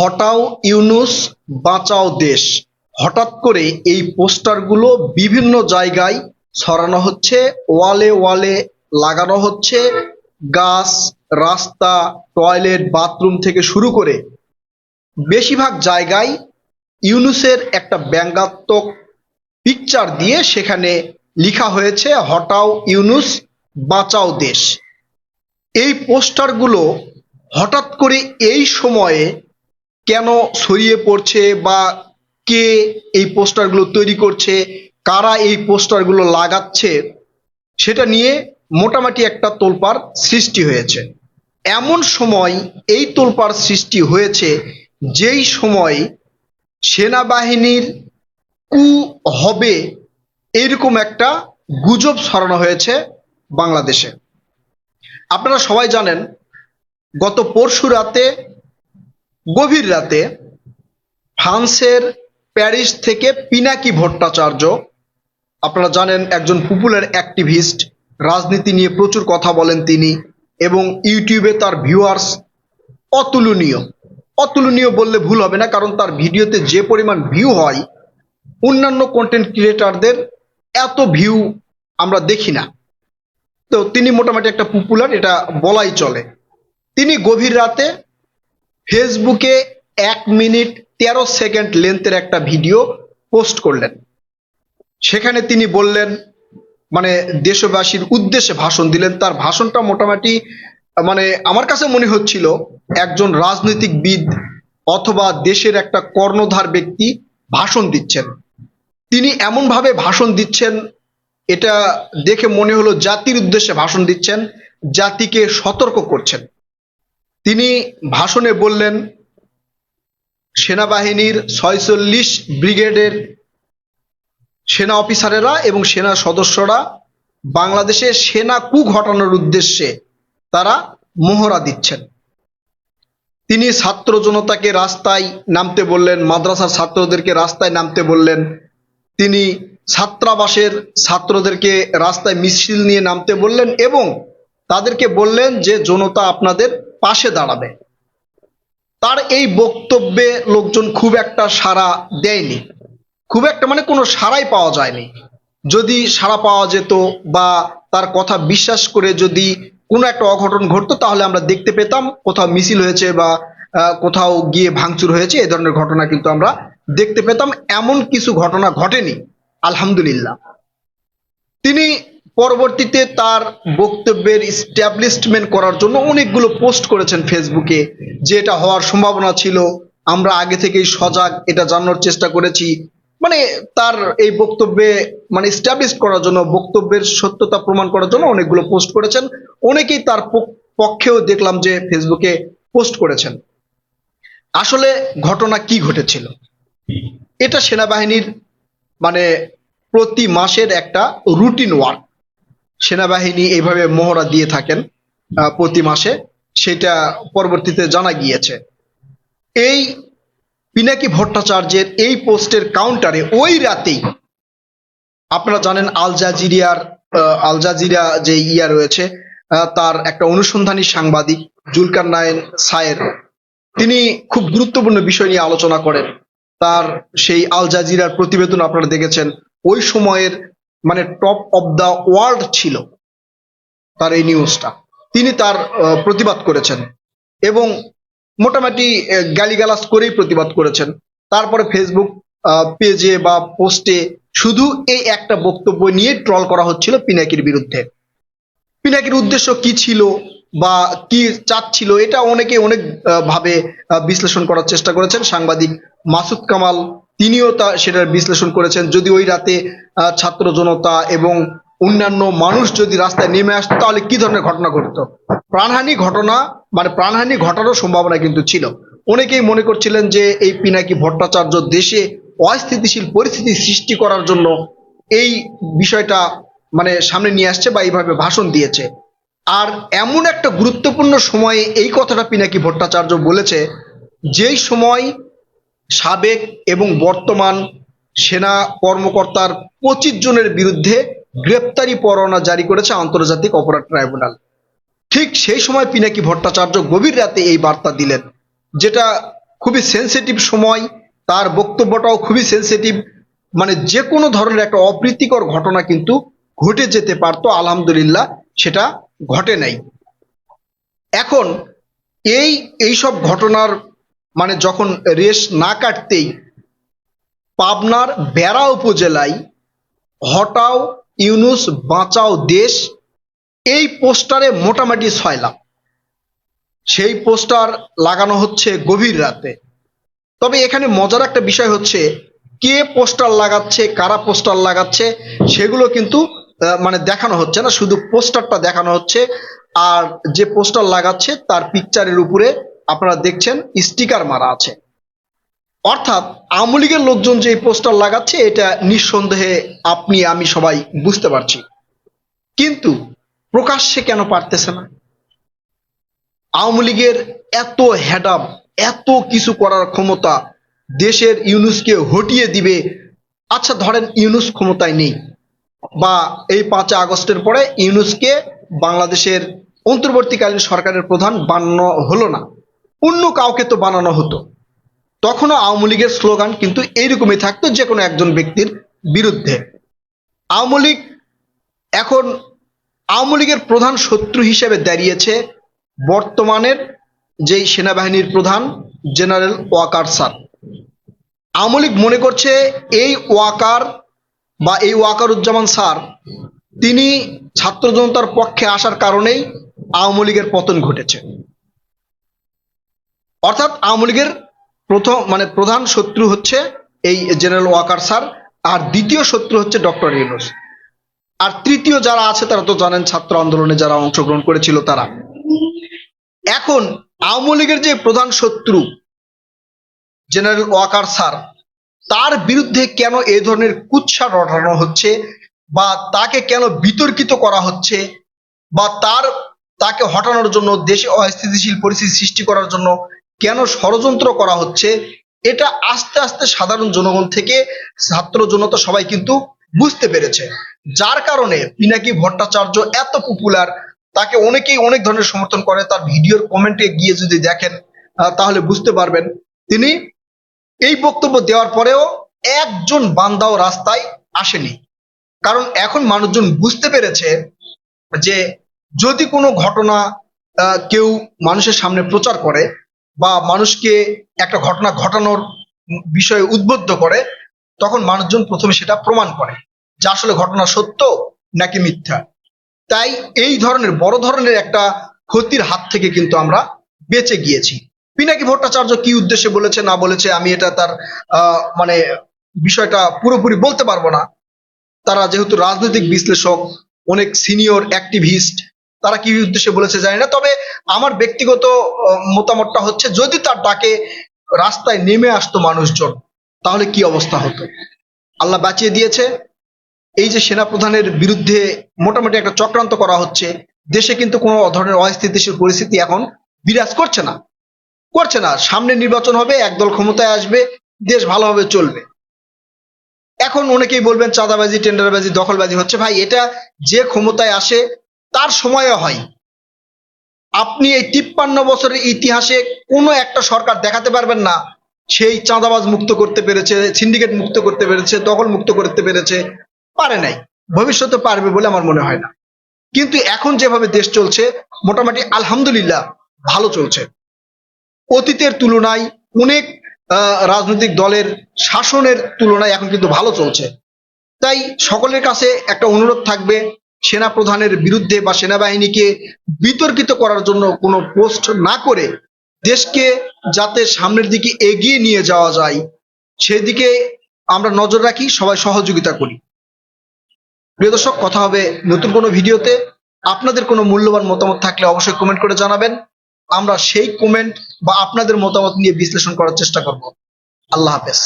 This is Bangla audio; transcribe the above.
হটাও ইউনুস, বাঁচাও দেশ। হঠাৎ করে এই পোস্টারগুলো বিভিন্ন জায়গায় ছড়ানো হচ্ছে, ওয়ালে ওয়ালে লাগানো হচ্ছে, গাছ, রাস্তা, টয়লেট, বাথরুম থেকে শুরু করে বেশিরভাগ জায়গায় ইউনুসের একটা ব্যঙ্গাত্মক পিকচার দিয়ে সেখানে লেখা হয়েছে, হটাও ইউনুস, বাঁচাও দেশ। এই পোস্টারগুলো হঠাৎ করে এই সময়ে কেন ছড়িয়ে পড়ছে বা কে এই পোস্টারগুলো তৈরি করছে, কারা এই পোস্টারগুলো লাগাচ্ছে, সেটা নিয়ে মোটামুটি একটা তোলপাড় সৃষ্টি হয়েছে। এমন সময় এই তোলপাড় সৃষ্টি হয়েছে যেই সময় সেনাবাহিনীর কু হবে এরকম একটা গুজব ছড়ানো হয়েছে বাংলাদেশে। আপনারা সবাই জানেন, গত পরশু রাতে গভীর রাতে ফ্রান্সের প্যারিস থেকে পিনাকি ভট্টাচার্য, আপনারা জানেন একজন পপুলার অ্যাক্টিভিস্ট রাজনীতি নিয়ে প্রচুর কথা বলেন তিনি এবং ইউটিউবে তার ভিউয়ার্স অতুলনীয়। অতুলনীয় বললে ভুল হবে না, কারণ তার ভিডিওতে যে পরিমাণ ভিউ হয়, অন্যান্য কন্টেন্ট ক্রিয়েটারদের এত ভিউ আমরা দেখি না। তো তিনি মোটামুটি একটা পপুলার এটা বলাই চলে। তিনি গভীর রাতে ফেসবুকে এক মিনিট তেরো সেকেন্ড লেন্থের একটা ভিডিও পোস্ট করলেন। সেখানে তিনি বললেন মানে দেশবাসীর উদ্দেশ্যে ভাষণ দিলেন। তার ভাষণটা মোটামুটি মানে আমার কাছে মনে হচ্ছিল একজন রাজনৈতিকবিদ অথবা দেশের একটা কর্ণধার ব্যক্তি ভাষণ দিচ্ছেন। তিনি এমনভাবে ভাষণ দিচ্ছেন, এটা দেখে মনে হলো জাতির উদ্দেশ্যে ভাষণ দিচ্ছেন, জাতিকে সতর্ক করছেন। তিনি ভাষণে বললেন, সেনাবাহিনীর ছয়চল্লিশ ব্রিগেডের সেনা অফিসারেরা এবং সেনা সদস্যরা বাংলাদেশে সেনা কু ঘটানোর উদ্দেশ্যে তারা মোহরা দিচ্ছেন। তিনি ছাত্র জনতাকে রাস্তায় নামতে বললেন, মাদ্রাসার ছাত্রদেরকে রাস্তায় নামতে বললেন। তিনি ছাত্রাবাসের ছাত্রদেরকে রাস্তায় মিছিল নিয়ে নামতে বললেন এবং তাদেরকে বললেন যে, জনতা আপনাদের পাশে দাঁড়াবে। তার এই বক্তব্যে লোকজন খুব একটা সাড়া দেয়নি। খুব একটা মানে কোনো সাড়াই পাওয়া যায়নি। যদি সাড়া পাওয়া যেত বা তার কথা বিশ্বাস করে যদি কোনো একটা অঘটন ঘটতো, তাহলে আমরা দেখতে পেতাম কোথাও মিছিল হয়েছে বা কোথাও গিয়ে ভাঙচুর হয়েছে, এ ধরনের ঘটনা কিন্তু আমরা দেখতে পেতাম। এমন কিছু ঘটনা ঘটেনি, আলহামদুলিল্লাহ। তিনি পরবর্তীতে তার বক্তব্যের স্ট্যাবলিশমেন্ট করার জন্য অনেকগুলো পোস্ট করেছেন ফেসবুকে যে এটা হওয়ার সম্ভাবনা ছিল। আমরা আগে থেকেই সজাগ এটা জানানোর চেষ্টা করেছি। মানে তার এই বক্তব্যে মানে স্ট্যাবলিশ করার জন্য বক্তব্যের সত্যতা প্রমাণ করার জন্য অনেকগুলো পোস্ট করেছেন। অনেকেই তার পক্ষেও দেখলাম যে ফেসবুকে পোস্ট করেছেন। আসলে ঘটনা কি ঘটেছিল? এটা সেনাবাহিনীর মানে প্রতি মাসের একটা রুটিন ওয়ার্ক সেনাবাহিনী এইভাবে মহড়া দিয়ে থাকেন প্রতি মাসে। সেটা পরবর্তীতে জানা গিয়েছে। এই পিনাকি ভট্টাচার্যের এই পোস্টের কাউন্টারে ওই রাতেই আপনারা জানেন আল জাজিরিয়ার আল জাজিরা যে ইয়া রয়েছে তার একটা অনুসন্ধানী সাংবাদিক, জুলকার নায়েন সায়ের, তিনি খুব গুরুত্বপূর্ণ বিষয় নিয়ে আলোচনা করেন। তার সেই আল জাজিরার প্রতিবেদন আপনারা দেখেছেন। ওই সময়ের মানে টপ অফ দা ওয়ার্ল্ড ছিল তার এই নিউজটা তিনি তার প্রতিবাদ করেছেন এবং মোটামুটি আহ, গালিগালাজ করেই প্রতিবাদ করেছেন। তারপরে ফেসবুক পেজে বা পোস্টে শুধু এই একটা বক্তব্য নিয়ে ট্রল করা হচ্ছিল পিনাকির বিরুদ্ধে। পিনাকির উদ্দেশ্য কি ছিল বা কি চাচ্ছিল এটা অনেকে অনেক ভাবে বিশ্লেষণ করার চেষ্টা করেছেন। সাংবাদিক মাসুদ কামাল তিনিও তা সেটার বিশ্লেষণ করেছেন। যদি ওই রাতে ছাত্র জনতা এবং অন্যান্য মানুষ যদি রাস্তায় নেমে আসতো, তাহলে কি ধরনের ঘটনা ঘটতো? প্রাণহানি ঘটনা মানে প্রাণহানি ঘটারও সম্ভাবনা কিন্তু ছিল। অনেকেই মনে করছিলেন যে এই পিনাকি ভট্টাচার্য দেশে অস্থিতিশীল পরিস্থিতি সৃষ্টি করার জন্য এই বিষয়টা মানে সামনে নিয়ে আসছে বা এইভাবে ভাষণ দিয়েছে। আর এমন একটা গুরুত্বপূর্ণ সময়ে এই কথাটা পিনাকি ভট্টাচার্য বলেছে, যেই সময় সাবেক এবং বর্তমান সেনা কর্মকর্তার পঁচিশ জনের বিরুদ্ধে গ্রেপ্তারি পরোয়ানা জারি করেছে আন্তর্জাতিক অপরাধ ট্রাইব্যুনাল। ঠিক সেই সময় পিনাকি ভট্টাচার্য গভীর রাতে এই বার্তা দিলেন, যেটা খুবই সেনসিটিভ সময়, তার বক্তব্যটাও খুবই সেনসিটিভ মানে যে কোনো ধরনের একটা অপ্রীতিকর ঘটনা কিন্তু ঘটে যেতে পারতো, আলহামদুলিল্লাহ সেটা ঘটে নাই। এখন এই এই সব ঘটনার মানে যখন রেশ না কাটতেই পাবনার বেড়া উপজেলায় হটাও ইউনুস, বাঁচাও দেশ, এই পোস্টারে মোটামুটি ছয় লাখ। সেই পোস্টার লাগানো হচ্ছে গভীর রাতে। তবে এখানে মজার একটা বিষয় হচ্ছে, কে পোস্টার লাগাচ্ছে, কারা পোস্টার লাগাচ্ছে, সেগুলো কিন্তু মানে দেখানো হচ্ছে না, শুধু পোস্টারটা দেখানো হচ্ছে, আর যে পোস্টার লাগাচ্ছে, তার পিকচারের উপরে আপনারা দেখছেন, স্টিকার মারা আছে। অর্থাৎ, আওয়ামী লীগের লোকজন যে পোস্টার লাগাচ্ছে, এটা নিঃসন্দেহে আপনি, আমি সবাই বুঝতে পারছি। কিন্তু প্রকাশ্যে কেন পারতেছে না? আওয়ামী লীগের এত হ্যাডাম এত কিছু করার ক্ষমতা দেশের ইউনুসকে হটিয়ে দিবে। আচ্ছা ধরেন ইউনুস ক্ষমতায় নেই বা এই পাঁচই আগস্টের পরে ইউনুসকে বাংলাদেশের অন্তর্বর্তীকালীন সরকারের প্রধান বানানো হলো না। অন্য কাউকে তো বানানো হতো। তখনও আওয়ামী লীগের স্লোগান কিন্তু এইরকমই থাকতো যে কোনো একজন ব্যক্তির বিরুদ্ধে। আওয়ামী লীগ এখন আওয়ামী লীগের প্রধান শত্রু হিসেবে দাঁড়িয়েছে বর্তমানের যেই সেনাবাহিনীর প্রধান জেনারেল ওয়াকার স্যার। আওয়ামী লীগ মনে করছে এই ওয়াকার বা এই ওয়াকারুজ্জামান স্যার, তিনি ছাত্র জনতার পক্ষে আসার কারণেই আওয়ামী লীগের পতন ঘটেছে। অর্থাৎ আওয়ামী লীগের প্রথম মানে প্রধান শত্রু হচ্ছে এই জেনারেল ওয়াকার স্যার, আর দ্বিতীয় শত্রু হচ্ছে ডক্টর ইউনুস। আর তৃতীয় যারা আছে, তারা তো জানেন ছাত্র আন্দোলনে যারা অংশগ্রহণ করেছিল তারা। এখন আওয়ামী লীগের যে প্রধান শত্রু জেনারেল ওয়াকার স্যার, তার বিরুদ্ধে কেন এই ধরনের কুৎসা রটানো হচ্ছে বা তাকে কেন বিতর্কিত করা হচ্ছে বা তার, তাকে হটানোর জন্য দেশে অস্থিতিশীল পরিস্থিতি সৃষ্টি করার জন্য কেন ষড়যন্ত্র করা হচ্ছে? এটা আস্তে আস্তে সাধারণ জনগণ থেকে ছাত্র জনতা সবাই কিন্তু বুঝতে পেরেছে। যার কারণে পিনাকি ভট্টাচার্য এত পপুলার তাকে অনেকেই অনেক ধরনের সমর্থন করে। তার ভিডিওর কমেন্টে গিয়ে যদি দেখেন তাহলে বুঝতে পারবেন। তিনি এই বক্তব্য দেওয়ার পরেও একজন বান্দাও রাস্তায় আসেনি। কারণ এখন মানুষজন বুঝতে পেরেছে যে যদি কোনো ঘটনা কেউ মানুষের সামনে প্রচার করে বা মানুষকে একটা ঘটনা ঘটানোর বিষয়ে উদ্বুদ্ধ করে, তখন মানুষজন প্রথমে সেটা প্রমাণ করে যে আসলে ঘটনা সত্য নাকি মিথ্যা। তাই এই ধরনের, বড় ধরনের একটা ক্ষতির হাত থেকে কিন্তু আমরা বেঁচে গিয়েছি। পিনাকি ভট্টাচার্য কি উদ্দেশ্যে বলেছে, না বলেছে, আমি এটা তার মানে বিষয়টা পুরোপুরি বলতে পারব না। তারা যেহেতু রাজনৈতিক বিশ্লেষক, অনেক সিনিয়র অ্যাক্টিভিস্ট তারা কি উদ্দেশ্যে বলেছে জানি না। তবে আমার ব্যক্তিগত মতামতটা হচ্ছে যদি তার ডাকে রাস্তায় নেমে আসতো মানুষজন, তাহলে কি অবস্থা হতো? আল্লাহ বাঁচিয়ে দিয়েছে। এই যে সেনাপ্রধানের বিরুদ্ধে মোটামুটি একটা চক্রান্ত করা হচ্ছে, দেশে কিন্তু কোনো ধরনের অস্থিতিশীল পরিস্থিতি এখন বিরাজ করছে না। করছে না। সামনে নির্বাচন হবে, একদল ক্ষমতায় আসবে, দেশ ভালোভাবে চলবে। এখন অনেকেই বলবেন চাঁদাবাজি, টেন্ডারবাজি, দখলবাজি হচ্ছে। ভাই, এটা যে ক্ষমতায় আসে তার সময়ও হয়। আপনি এই তিপ্পান্ন বছরের ইতিহাসে কোনো একটা সরকার দেখাতে পারবেন না। সেই চাঁদাবাজ মুক্ত করতে পেরেছে সিন্ডিকেট মুক্ত করতে পেরেছে, দখল মুক্ত করতে পেরেছে, পারে নাই। ভবিষ্যতে পারবে বলে আমার মনে হয় না। কিন্তু এখন যেভাবে দেশ চলছে, মোটামুটি আলহামদুলিল্লাহ ভালো চলছে। অতীতের তুলনায় অনেক রাজনৈতিক দলের শাসনের তুলনায় এখন কিন্তু ভালো চলছে। তাই সকলের কাছে একটা অনুরোধ থাকবে সেনা প্রধানের বিরুদ্ধে বা সেনাবাহিনীকে বিতর্কিত করার জন্য কোনো পোস্ট না করে দেশকে যাতে সামনের দিকে এগিয়ে নিয়ে যাওয়া যায়, সেদিকে আমরা নজর রাখি, সবাই সহযোগিতা করি। প্রিয় দর্শক, কথা হবে নতুন কোনো ভিডিওতে। আপনাদের কোনো মূল্যবান মতামত থাকলে অবশ্যই কমেন্ট করে জানাবেন। আমরা সেই কমেন্ট বা আপনাদের মতামত নিয়ে বিশ্লেষণ করার চেষ্টা করব। আল্লাহ হাফেজ।